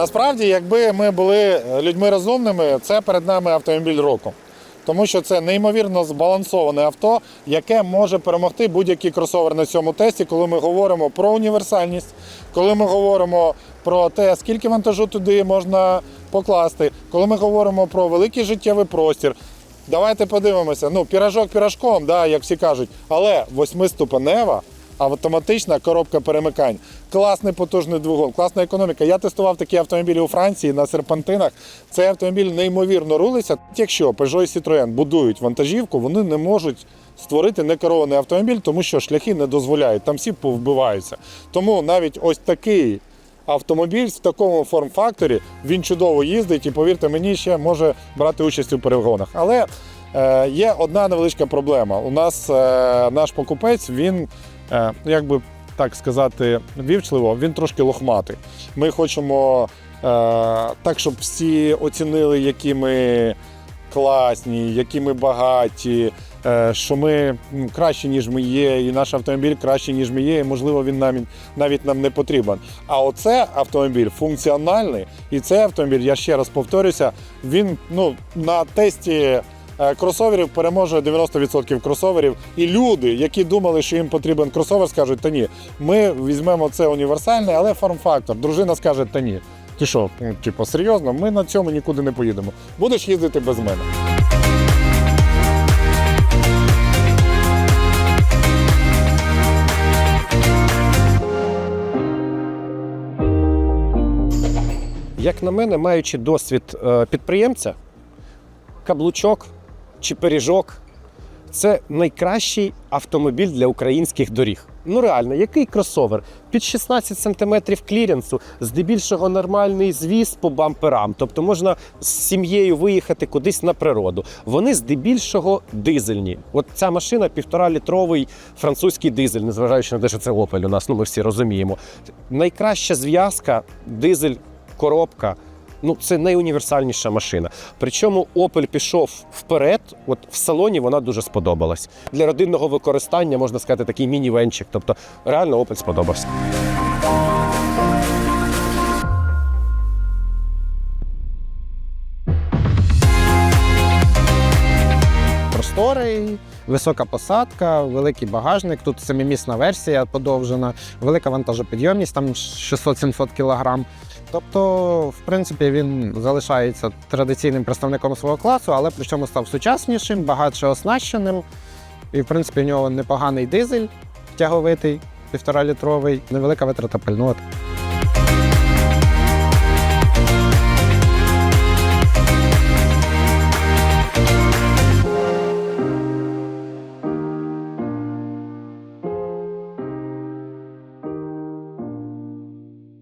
Насправді, якби ми були людьми розумними, це перед нами автомобіль року. Тому що це неймовірно збалансоване авто, яке може перемогти будь-який кросовер на цьому тесті, коли ми говоримо про універсальність, коли ми говоримо про те, скільки вантажу туди можна покласти, коли ми говоримо про великий життєвий простір. Давайте подивимося. Ну, піражок піражком, да, як всі кажуть, але восьмиступенева автоматична коробка перемикань. Класний потужний двигун, класна економіка. Я тестував такі автомобілі у Франції на серпантинах. Цей автомобіль неймовірно рулиться. Якщо Peugeot і Citroën будують вантажівку, вони не можуть створити некерований автомобіль, тому що шляхи не дозволяють. Там всі повбиваються. Тому навіть ось такий автомобіль в такому форм-факторі він чудово їздить і, повірте мені, ще може брати участь у перегонах. Але е, є одна невеличка проблема. У нас е, наш покупець, він, як би так сказати, вівчливо, він трошки лохматий. Ми хочемо е, так, щоб всі оцінили, які ми класні, які ми багаті, е, що ми м, кращі, ніж ми є, і наш автомобіль краще, ніж ми є, і можливо він навіть, навіть нам не потрібен. А оце автомобіль функціональний, і цей автомобіль, я ще раз повторюся, він ну, на тесті. Е, Кросоверів переможе 90% кросоверів. І люди, які думали, що їм потрібен кросовер, скажуть, та ні, ми візьмемо це універсальне, але форм-фактор. Дружина скаже, та ні. Ти що, ну, типу, серйозно, ми на цьому нікуди не поїдемо. Будеш їздити без мене. Як на мене, маючи досвід е, підприємця, каблучок чи пиріжок це найкращий автомобіль для українських доріг. Ну реально, який кросовер? Під 16 см кліренсу, здебільшого нормальний звіз по бамперам. Тобто можна з сім'єю виїхати кудись на природу. Вони здебільшого дизельні. От ця машина півтора-літровий французький дизель, незважаючи на те, що це Opel у нас, ну ми всі розуміємо. Найкраща зв'язка дизель коробка. Ну, це найуніверсальніша машина. Причому Opel пішов вперед. От в салоні вона дуже сподобалась. Для родинного використання можна сказати такий міні-венчик. Тобто, реально Opel сподобався. просторий, висока посадка, великий багажник. Тут семимісна версія подовжена, велика вантажопідйомність, там 600-700 кг. Тобто, в принципі, він залишається традиційним представником свого класу, але при чому став сучаснішим, багатше оснащеним. І, в принципі, в нього непоганий дизель тяговитий, півтора літровий, невелика витрата пального.